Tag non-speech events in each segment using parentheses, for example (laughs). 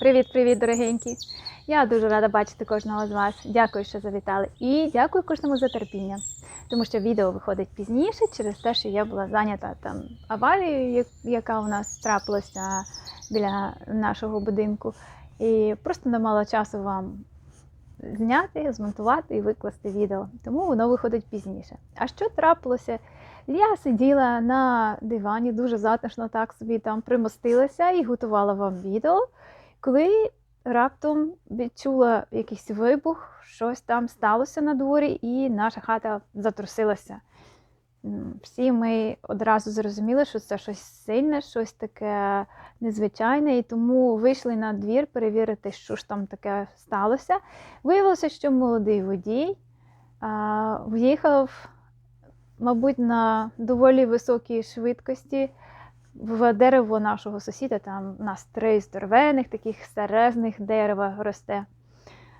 Привіт-привіт, дорогенькі! Я дуже рада бачити кожного з вас. Дякую, що завітали. І дякую кожному за терпіння. Тому що відео виходить пізніше через те, що я була зайнята там аварією, яка у нас трапилася біля нашого будинку. І просто не мала часу вам зняти, змонтувати і викласти відео. Тому воно виходить пізніше. А що трапилося? Я сиділа на дивані, дуже затишно так собі там примостилася і готувала вам відео, коли раптом відчула якийсь вибух, щось там сталося на дворі, і наша хата затрусилася. Всі ми одразу зрозуміли, що це щось сильне, щось таке незвичайне, і тому вийшли на двір перевірити, що ж там таке сталося. Виявилося, що молодий водій в'їхав, мабуть, на доволі високій швидкості в дерево нашого сусіда. Там у нас три здоровених, таких серезних дерева росте.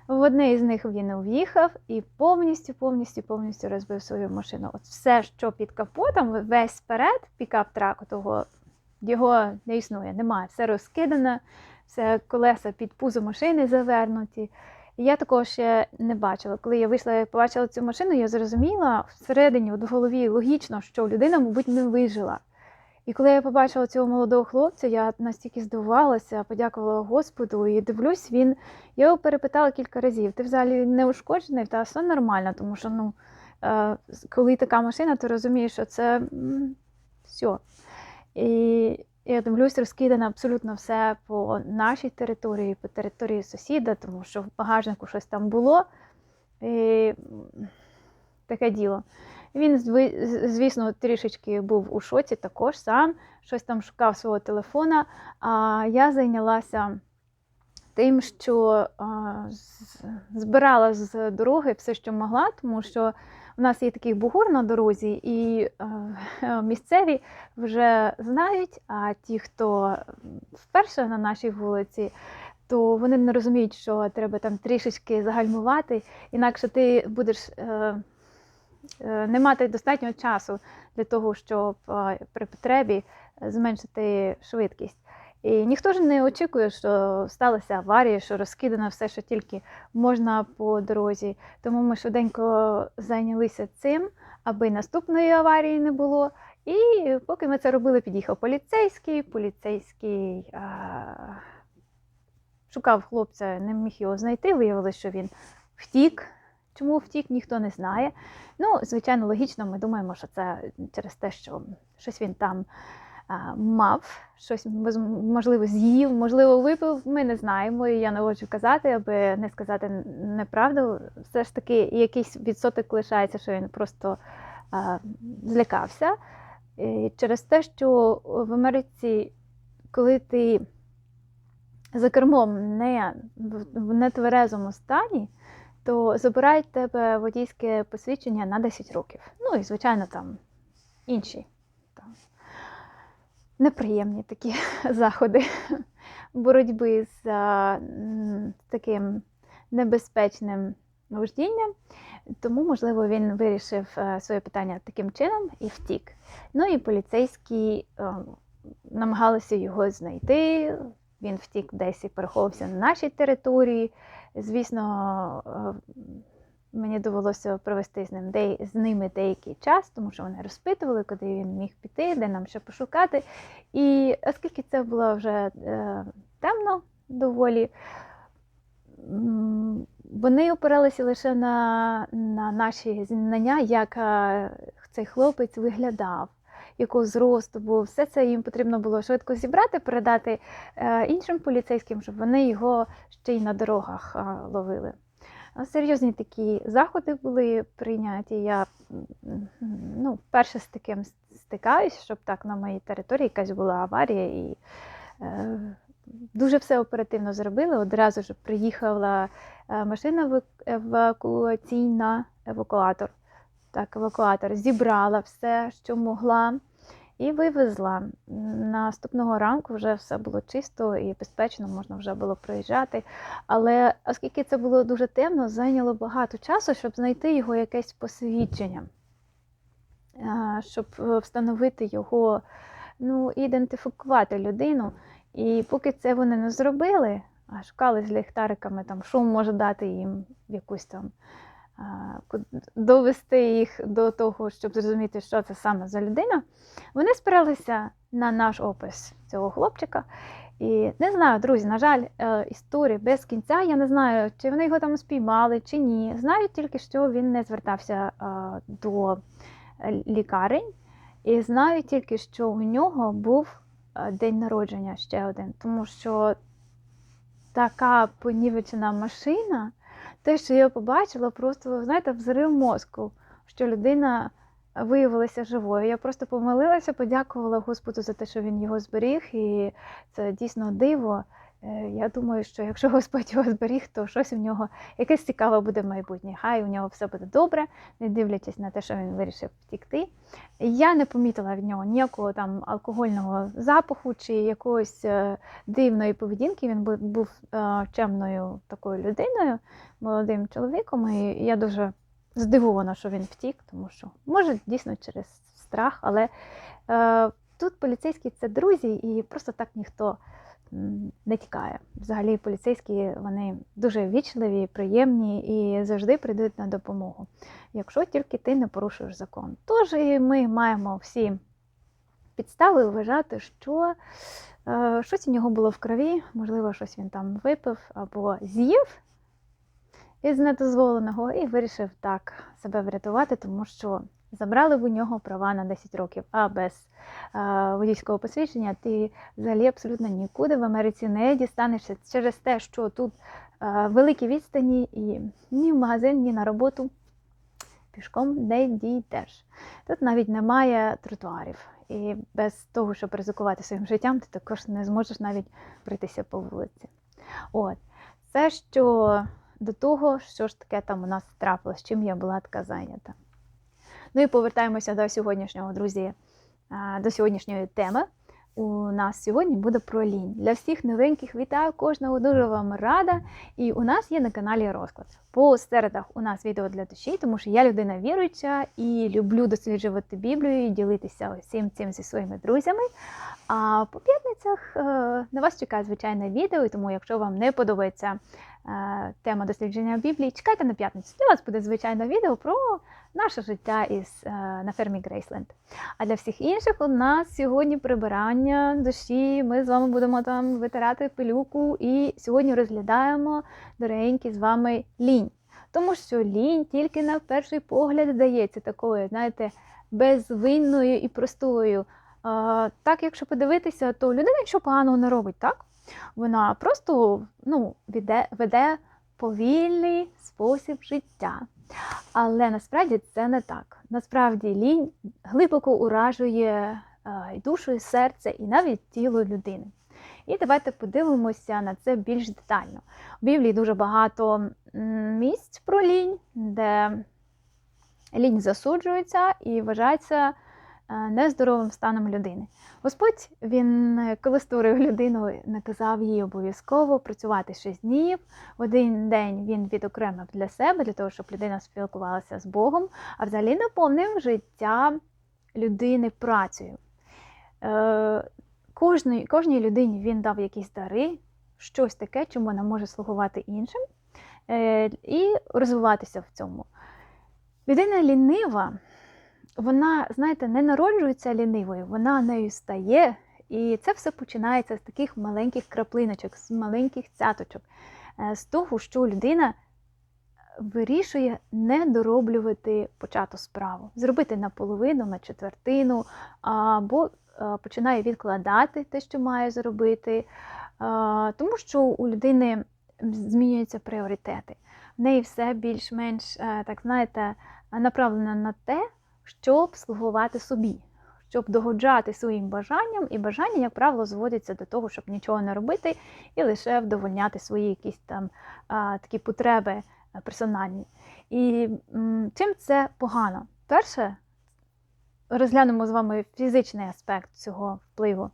В одне із них він в'їхав і повністю, повністю, повністю розбив свою машину. От все, що під капотом, весь вперед, пікап трак, того його не існує, немає. Все розкидане, все колеса під пузо машини завернуті. Я такого ще не бачила. Коли я вийшла і побачила цю машину, я зрозуміла всередині, от в голові логічно, що людина, мабуть, не вижила. І коли я побачила цього молодого хлопця, я настільки здивувалася, подякувала Господу і дивлюсь, він. Я його перепитала кілька разів: ти взагалі не ушкоджений, та все нормально, тому що ну, е, коли така машина, ти розумієш, що це все. І я дивлюсь, розкидане абсолютно все по нашій території, по території сусіда, тому що в багажнику щось там було. І таке діло. Він, звісно, трішечки був у шоці також сам, щось там шукав свого телефона. А я зайнялася тим, що збирала з дороги все, що могла, тому що у нас є такий бугор на дорозі, і (laughs) місцеві вже знають, а ті, хто вперше на нашій вулиці, то вони не розуміють, що треба там трішечки загальмувати, інакше ти будеш. Е, не мати достатньо часу для того, щоб е, при потребі е, зменшити швидкість. І ніхто ж не очікує, що сталася аварія, що розкидано все, що тільки можна по дорозі. Тому ми швиденько зайнялися цим, аби наступної аварії не було. І поки ми це робили, під'їхав поліцейський. Поліцейський а, шукав хлопця, не міг його знайти. Виявилося, що він втік. Чому втік, ніхто не знає. Ну, звичайно, логічно, ми думаємо, що це через те, що щось він там а, мав, щось можливо з'їв, можливо, випив. Ми не знаємо. І я не хочу казати, аби не сказати неправду. Все ж таки, якийсь відсоток лишається, що він просто а, злякався. І через те, що в Америці, коли ти за кермом не в нетверезому стані, то забирають тебе водійське посвідчення на 10 років. Ну і, звичайно, там інші там, неприємні такі (laughs) заходи боротьби з таким небезпечним вождінням. Тому, можливо, він вирішив е, своє питання таким чином і втік. Ну і поліцейські е, намагалися його знайти. Він втік десь і переховувався на нашій території. Звісно, е, мені довелося провести з ним з ними деякий час, тому що вони розпитували, куди він міг піти, де нам ще пошукати. І оскільки це було вже е, темно доволі, вони опиралися лише на, на наші знання, як е, цей хлопець виглядав. Якого зросту був, все це їм потрібно було швидко зібрати, передати е, іншим поліцейським, щоб вони його ще й на дорогах ловили. Серйозні такі заходи були прийняті. Я ну, вперше з таким стикаюсь, щоб так на моїй території якась була аварія і е, дуже все оперативно зробили. Одразу ж приїхала е, машина евакуаційна, евакуатор. Так, евакуатор зібрала все, що могла, і вивезла. Наступного ранку вже все було чисто і безпечно, можна вже було проїжджати. Але оскільки це було дуже темно, зайняло багато часу, щоб знайти його якесь посвідчення, е, щоб встановити його, ну, ідентифікувати людину. І поки це вони не зробили, а, шукали з ліхтариками, там шум може дати їм якусь там довести їх до того, щоб зрозуміти, що це саме за людина. Вони спиралися на наш опис цього хлопчика. І не знаю, друзі, на жаль, е, історії без кінця. Я не знаю, чи вони його там спіймали, чи ні. Знаю тільки, що він не звертався е, до лікарень, і знаю тільки, що у нього був е, день народження ще один, тому що така понівечена машина, те, що я побачила, просто, знаєте, взрив мозку, що людина виявилася живою. Я просто помилилася, подякувала Господу за те, що він його зберіг, і це дійсно диво. Е, Я думаю, що якщо (laughs) Господь його зберіг, то щось у нього якесь цікаве буде в майбутнє. Хай у нього все буде добре, не дивлячись на те, що він вирішив втікти. Я не помітила від нього ніякого там алкогольного запаху чи якоїсь е, дивної поведінки. Він бу- був е, чемною такою людиною, молодим чоловіком, і я дуже здивована, що він втік, тому що може дійсно через страх, але тут поліцейські це друзі, і просто так ніхто не тікає. Взагалі, поліцейські вони дуже вічливі, приємні і завжди прийдуть на допомогу, якщо тільки ти не порушуєш закон. Тож і ми маємо всі підстави вважати, що е, щось у нього було в крові, можливо, щось він там випив або з'їв із недозволеного і вирішив так себе врятувати, тому що забрали в у нього права на 10 років, а без е, водійського посвідчення ти взагалі абсолютно нікуди в Америці не дістанешся через те, що тут е, великі відстані і ні в магазин, ні на роботу пішком не дійдеш. Тут навіть немає тротуарів. І без того, щоб ризикувати своїм життям, ти також не зможеш навіть пройтися по вулиці. От. Це що до того, що ж таке там у нас трапилось, чим я була така зайнята. Ну і повертаємося до сьогоднішнього, друзі, до сьогоднішньої теми. У нас сьогодні буде про лінь. Для всіх новеньких вітаю кожного, дуже вам рада. І у нас є на каналі розклад. По середах у нас відео для душі, тому що я людина віруюча і люблю досліджувати Біблію і ділитися усім цим зі своїми друзями. А по п'ятницях е, на вас чекає звичайне відео, і тому, якщо вам не подобається е, тема дослідження Біблії, чекайте на п'ятницю. Для вас буде звичайне відео про наше життя із, е, на фермі Грейсленд. А для всіх інших у нас сьогодні прибирання душі. Ми з вами будемо там витирати пилюку, і сьогодні розглядаємо дорогенькі з вами лінь. Тому що лінь тільки на перший погляд здається такою, знаєте, безвинною і простою. Так, якщо подивитися, то людина нічого поганого не робить, так? Вона просто ну, веде, веде повільний спосіб життя. Але насправді це не так. Насправді лінь глибоко уражує е, душу, і серце, і навіть тіло людини. І давайте подивимося на це більш детально. У Біблії дуже багато місць про лінь, де лінь засуджується і вважається нездоровим станом людини. Господь він, е, коли створив людину, наказав їй обов'язково працювати 6 днів. Один день він відокремив для себе, для того, щоб людина спілкувалася з Богом, а взагалі наповнив життя людини працею. Е, кожній, кожній людині він дав якісь дари, щось таке, чому вона може слугувати іншим, е, і розвиватися в цьому. Людина лінива, вона, знаєте, не народжується лінивою, вона нею стає. І це все починається з таких маленьких краплиночок, з маленьких цяточок, е, з того, що людина вирішує не дороблювати почату справу, зробити наполовину, на четвертину, або е, починає відкладати те, що має зробити, е, тому що у людини змінюються пріоритети. В неї все більш-менш, так знаєте, направлено на те, щоб слугувати собі, щоб догоджати своїм бажанням, і бажання, як правило, зводяться до того, щоб нічого не робити і лише вдовольняти свої якісь там а, такі потреби е, персональні. І м, чим це погано? Перше, розглянемо з вами фізичний аспект цього впливу.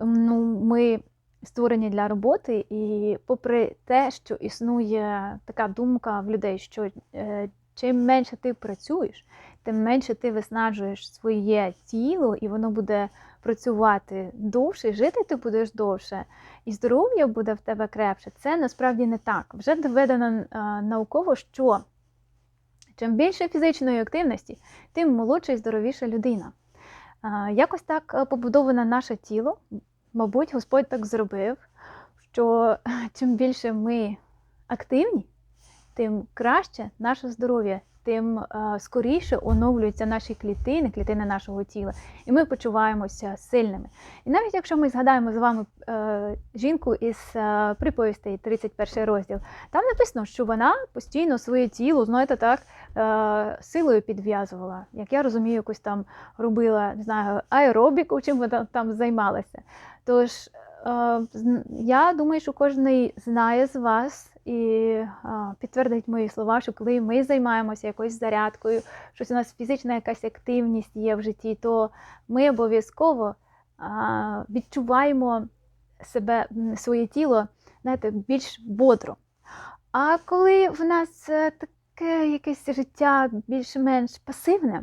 Ну, ми створені для роботи, і попри те, що існує така думка в людей, що е, чим менше ти працюєш, тим менше ти виснажуєш своє тіло, і воно буде працювати довше, жити ти будеш довше, і здоров'я буде в тебе крепше. Це насправді не так. Вже доведено е, науково, що чим більше фізичної активності, тим молодша і здоровіша людина. Е, Якось так е, побудоване наше тіло. Мабуть, Господь так зробив, що чим більше ми активні, тим краще наше здоров'я, тим е, скоріше оновлюються наші клітини, клітини нашого тіла, і ми почуваємося сильними. І навіть якщо ми згадаємо з вами е, жінку із е, приповістей, 31 розділ, там написано, що вона постійно своє тіло, знаєте, так, силою підв'язувала. Як я розумію, якось там робила не знаю, аеробіку, чим вона там займалася. Тож я думаю, що кожен знає з вас і е, підтвердить мої слова, що коли ми займаємося якоюсь зарядкою, щось у нас фізична якась активність є в житті, то ми обов'язково е, відчуваємо себе, своє тіло знаєте, більш бодро. А коли в нас е, таке якесь життя більш-менш пасивне,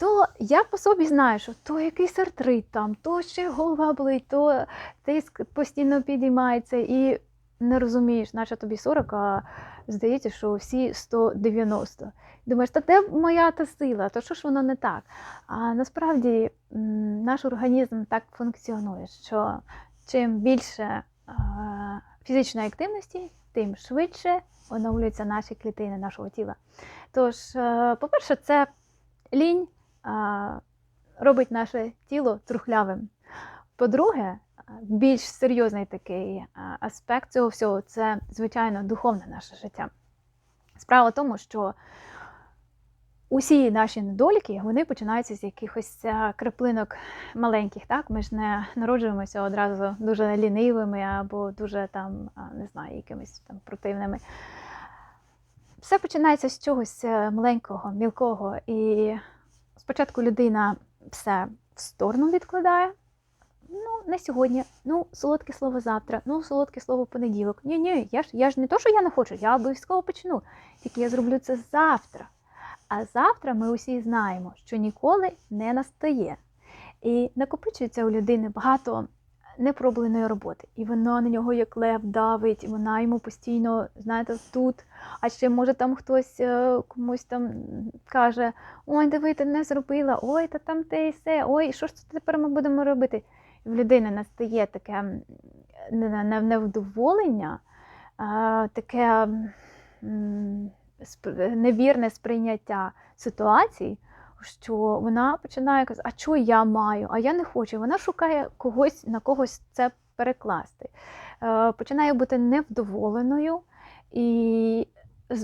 то я по собі знаю, що то якийсь артрит там, то ще голова болить, то тиск постійно підіймається і не розумієш, наче тобі 40, а здається, що всі 190. Думаєш, та де моя та сила, то що ж воно не так? А насправді наш організм так функціонує, що чим більше фізичної активності, тим швидше оновлюються наші клітини нашого тіла. Тож, е, по-перше, це лінь робить наше тіло трухлявим. По-друге, більш серйозний такий аспект цього всього це, звичайно, духовне наше життя. Справа в тому, що усі наші недоліки вони починаються з якихось краплинок маленьких. Так? Ми ж не народжуємося одразу дуже лінивими або дуже там, не знаю, якимись там противними. Все починається з чогось е, маленького, мілкого. І спочатку людина все в сторону відкладає. Ну, не сьогодні, ну, солодке слово завтра, ну, солодке слово понеділок. Ні, ні, я ж я ж не то, що я не хочу, я обов'язково почну. Тільки я зроблю це завтра. А завтра ми усі знаємо, що ніколи не настає. І накопичується у людини багато непробленої роботи. І вона на нього як лев давить, і вона йому постійно, знаєте, тут. А ще може там хтось е, комусь там каже: Ой, диви, ти не зробила, ой, та там те і все, ой, що ж це тепер ми будемо робити? І в людини настає таке невдоволення, таке невірне сприйняття ситуацій, що вона починає казати, а що я маю, а я не хочу. Вона шукає когось на когось це перекласти. Е, Починає бути невдоволеною і,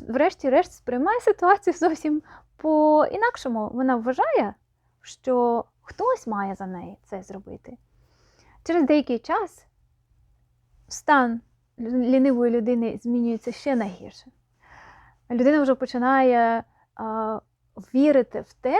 врешті-решт, сприймає ситуацію (laughs) зовсім по-інакшому. Вона вважає, що хтось має за неї це зробити. Через деякий час стан лінивої людини змінюється ще на гірше. Людина вже починає а, вірити в те,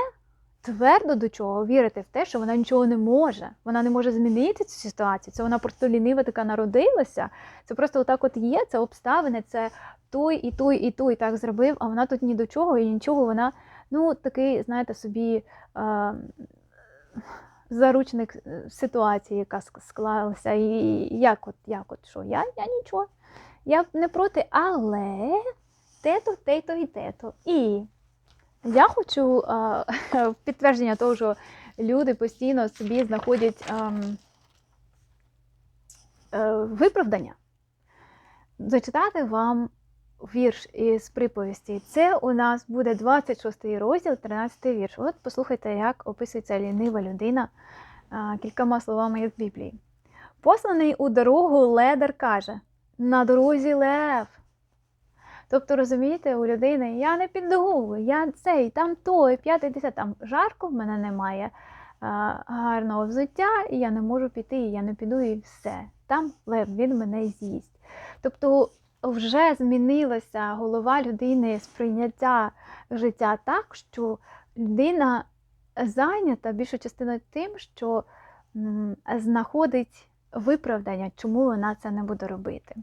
твердо до чого, вірити в те, що вона нічого не може. Вона не може змінити цю ситуацію. Це вона просто лінива така народилася. Це просто отак от є, це обставини, це той і той, і той так зробив, а вона тут ні до чого і нічого. Вона, ну, такий, знаєте, собі. А, заручник е, ситуації, яка склалася, і як от, як от що, я, я нічого. Я не проти, але те-то, те-то і те-то. І я хочу а, (laughs) підтвердження того, що люди постійно собі знаходять ам, е, виправдання. Зачитати вам вірш із приповісті. Це у нас буде 26 розділ, 13 вірш. От послухайте, як описується лінива людина кількома словами із Біблії. Посланий у дорогу ледар каже: на дорозі лев. Тобто, розумієте, у людини я не піду, я цей, там той, п'ятий, десятий, там жарко, в мене немає а, гарного взуття, і я не можу піти, і я не піду, і все. Там лев, він мене з'їсть. Тобто вже змінилася голова людини сприйняття життя так, що людина зайнята більшу частиною тим, що знаходить виправдання, чому вона це не буде робити.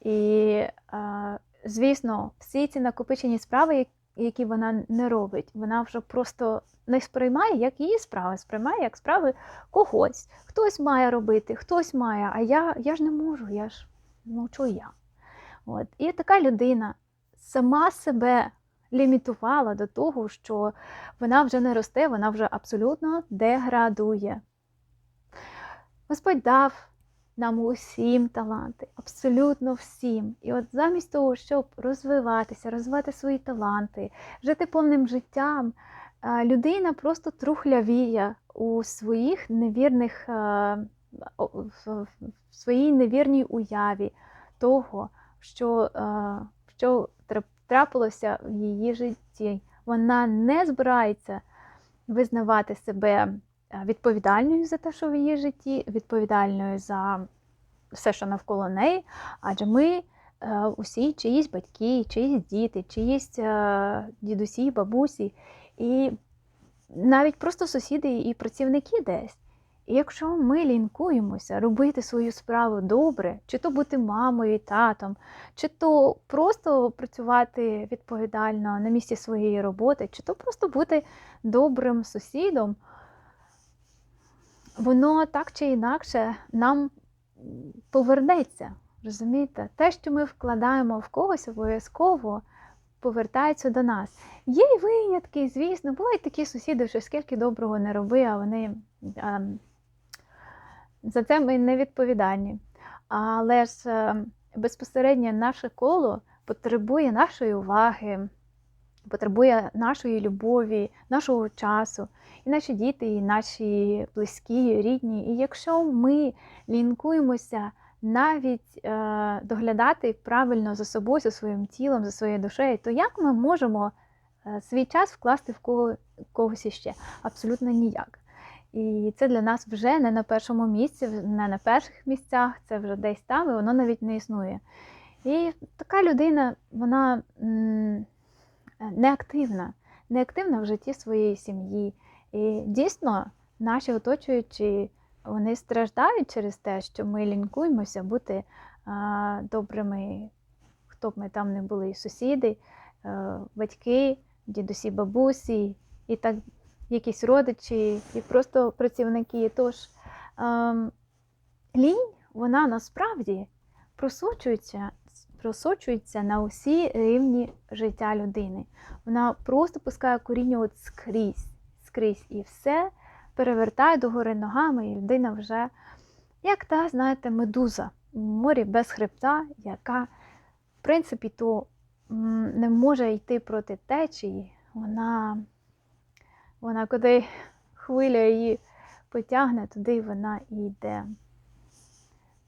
І, е, звісно, всі ці накопичені справи, які вона не робить. Вона вже просто не сприймає як її справи, сприймає як справи когось. Хтось має робити, хтось має, а я, я ж не можу, я ж чого я. От. І така людина сама себе лімітувала до того, що вона вже не росте, вона вже абсолютно деградує. Господь дав нам усім таланти, абсолютно всім. І от замість того, щоб розвиватися, розвивати свої таланти, жити повним життям, е, людина просто трухлявіє у своїх невірних, е, в своїй невірній уяві того, що, е, що трапилося в її житті. Вона не збирається визнавати себе відповідальною за те, що в її житті, відповідальною за все, що навколо неї. Адже ми е, усі чиїсь батьки, чиїсь діти, чиїсь е, дідусі, бабусі, і навіть просто сусіди і працівники десь. І якщо ми лінкуємося робити свою справу добре, чи то бути мамою, татом, чи то просто працювати відповідально на місці своєї роботи, чи то просто бути добрим сусідом, воно так чи інакше нам повернеться. Розумієте? Те, що ми вкладаємо в когось, обов'язково повертається до нас. Є й винятки, звісно, бувають такі сусіди, що скільки доброго не роби, а вони а, за це ми не відповідальні. Але ж е, безпосередньо наше коло потребує нашої уваги, потребує нашої любові, нашого часу, і наші діти, і наші близькі, рідні. І якщо ми лінкуємося навіть е, доглядати правильно за собою, за своїм тілом, за своєю душею, то як ми можемо е, свій час вкласти в кого, когось іще? Абсолютно ніяк. І це для нас вже не на першому місці, не на перших місцях, це вже десь там, і воно навіть не існує. І така людина, вона неактивна, неактивна в житті своєї сім'ї. І дійсно, наші оточуючі вони страждають через те, що ми лінкуємося бути добрими, хто б ми там не були, і сусіди, е, батьки, дідусі, бабусі, і так якісь родичі, і просто працівники. Тож ем, лінь, вона насправді просочується, просочується на усі рівні життя людини. Вона просто пускає коріння от скрізь, скрізь і все перевертає догори ногами, і людина вже, як та, знаєте, медуза в морі без хребта, яка, в принципі, то не може йти проти течії. Вона, вона куди хвиля її потягне, туди вона і йде.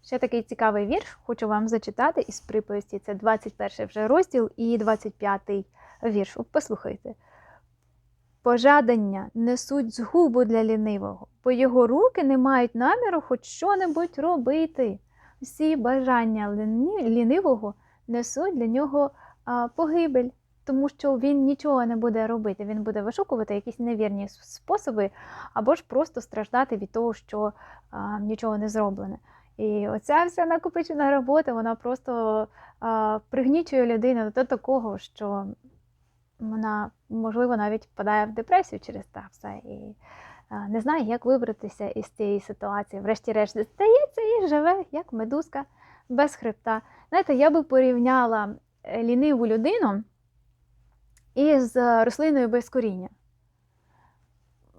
Ще такий цікавий вірш хочу вам зачитати із приповісті. Це 21 вже розділ і 25 вірш. Послухайте. Пожадання несуть згубу для лінивого, бо його руки не мають наміру хоч що-небудь робити. Всі бажання лінивого несуть для нього погибель, тому що він нічого не буде робити. Він буде вишукувати якісь невірні способи, або ж просто страждати від того, що нічого не зроблене. І оця вся накопичена робота, вона просто а, пригнічує людину до такого, що вона, можливо, навіть впадає в депресію через те все і а, не знає, як вибратися із цієї ситуації. Врешті-решт, здається, і живе, як медузка без хребта. Знаєте, я би порівняла е, ліниву людину із рослиною без коріння.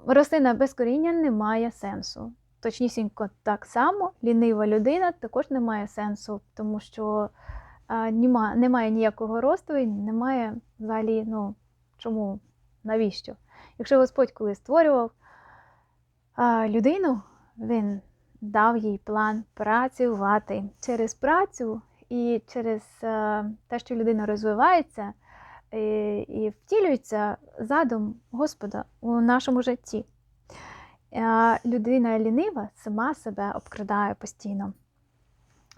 Рослина без коріння не має сенсу. Точнісінько так само лінива людина також не має сенсу, тому що нема, немає ніякого росту і немає взагалі, ну, чому, навіщо? Якщо Господь коли створював людину, він дав їй план працювати через працю і через те, що людина розвивається і втілюється задум Господа у нашому житті. Людина лінива сама себе обкрадає постійно.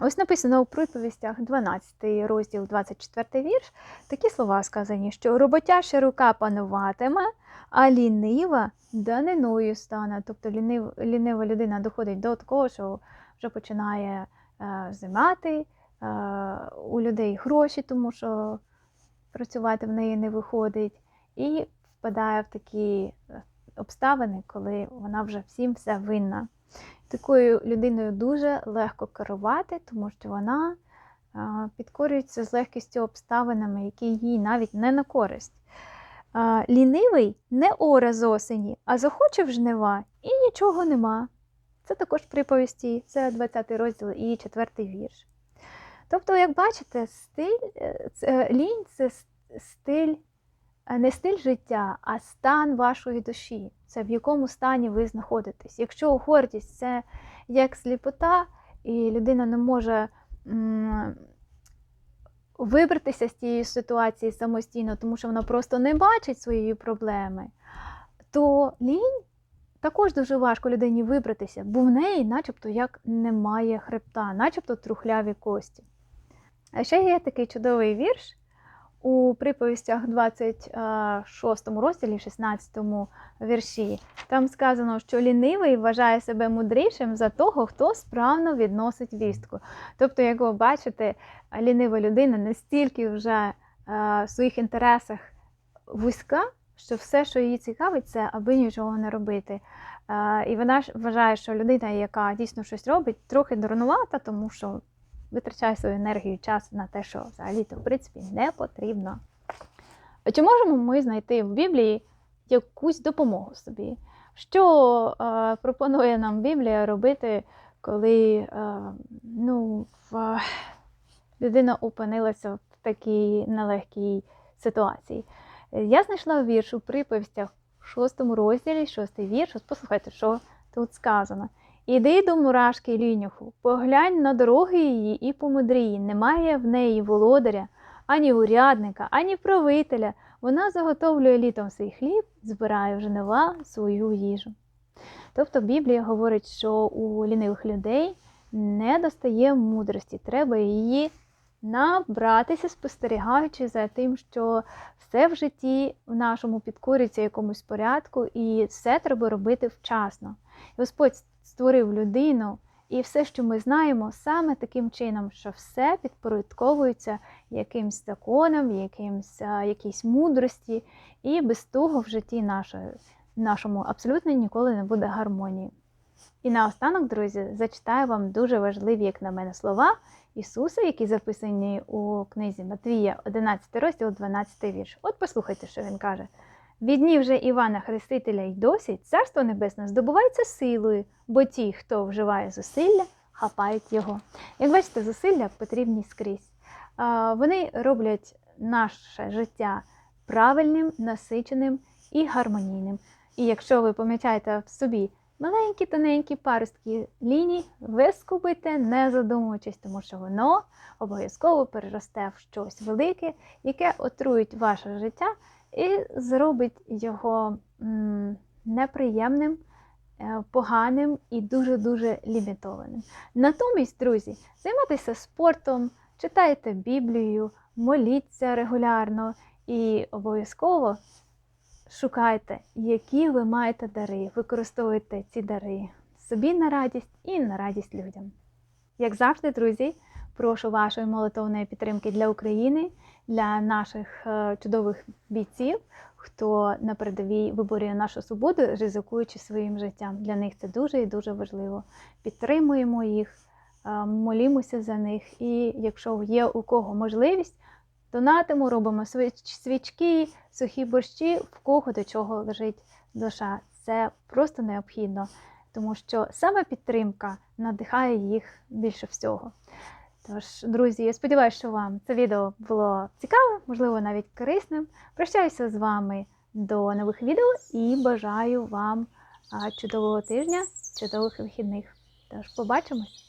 Ось написано у приповістях 12 розділ, 24 вірш, такі слова сказані, що роботяща рука пануватиме, а лінива даниною стане. Тобто лінив, лінива людина доходить до такого, що вже починає е, зимати е, у людей гроші, тому що працювати в неї не виходить, і впадає в такі обставини, коли вона вже всім все винна. Такою людиною дуже легко керувати, тому що вона підкорюється з легкістю обставинами, які їй навіть не на користь. Лінивий не оре з осені, а захоче в жнива і нічого нема. Це також приповісті, це 20 розділ і 4 вірш. Тобто, як бачите, стиль, е, лінь це стиль, не стиль життя, а стан вашої душі. Це в якому стані ви знаходитесь. Якщо гордість це як сліпота, і людина не може вибратися з тієї ситуації самостійно, тому що вона просто не бачить своєї проблеми, то лінь також дуже важко людині вибратися, бо в неї, начебто, як немає хребта, начебто трухляві кості. А ще є такий чудовий вірш у приповістях 26 розділі, 16 вірші. Там сказано, що лінивий вважає себе мудрішим за того, хто справно відносить вістку. Тобто, як ви бачите, лінива людина настільки вже е, в своїх інтересах вузька, що все, що її цікавить, це аби нічого не робити. Е, І вона ж вважає, що людина, яка дійсно щось робить, трохи дурнувата, тому що витрачає свою енергію і час на те, що взагалі-то в принципі не потрібно. Чи можемо ми знайти в Біблії якусь допомогу собі? Що е, пропонує нам Біблія робити, коли е, ну, в, людина опинилася в такій нелегкій ситуації? Я знайшла вірш у приповістях в шостому розділі, шостий вірш. Послухайте, що тут сказано. Іди до мурашки лінюху, поглянь на дороги її і помудрій. Немає в неї володаря, ані урядника, ані правителя. Вона заготовлює літом свій хліб, збирає в жнива свою їжу. Тобто Біблія говорить, що у лінивих людей не достає мудрості, треба її набратися, спостерігаючи за тим, що все в житті в нашому підкорюється якомусь порядку, і все треба робити вчасно. Господь створив людину, і все, що ми знаємо, саме таким чином, що все підпорядковується якимсь законам, якимсь, якійсь мудрості, і без того в житті нашої, нашому абсолютно ніколи не буде гармонії. І наостанок, друзі, зачитаю вам дуже важливі, як на мене, слова Ісуса, які записані у книзі Матвія, 11 розділ, 12 вірш. От послухайте, що він каже. Від днів же Івана Хрестителя й досі царство небесне здобувається силою, бо ті, хто вживає зусилля, хапають його. Як бачите, зусилля потрібні скрізь. Вони роблять наше життя правильним, насиченим і гармонійним. І якщо ви пам'ятаєте в собі маленькі тоненькі паростки ліній, вискубите, не задумуючись, тому що воно обов'язково переросте в щось велике, яке отруїть ваше життя і зробить його неприємним, е, поганим і дуже-дуже лімітованим. Натомість, друзі, займайтеся спортом, читайте Біблію, моліться регулярно і обов'язково шукайте, які ви маєте дари, використовуйте ці дари собі на радість і на радість людям. Як завжди, друзі, прошу вашої молитовної підтримки для України, для наших е, чудових бійців, хто на передовій виборює нашу свободу, ризикуючи своїм життям. Для них це дуже і дуже важливо. Підтримуємо їх, е, молімося за них. І якщо є у кого можливість, донатимо, робимо свічки, сухі борщі, в кого до чого лежить душа. Це просто необхідно, тому що саме підтримка надихає їх більше всього. Тож, друзі, я сподіваюся, що вам це відео було цікаве, можливо, навіть корисним. Прощаюся з вами до нових відео і бажаю вам чудового тижня, чудових вихідних. Тож побачимось!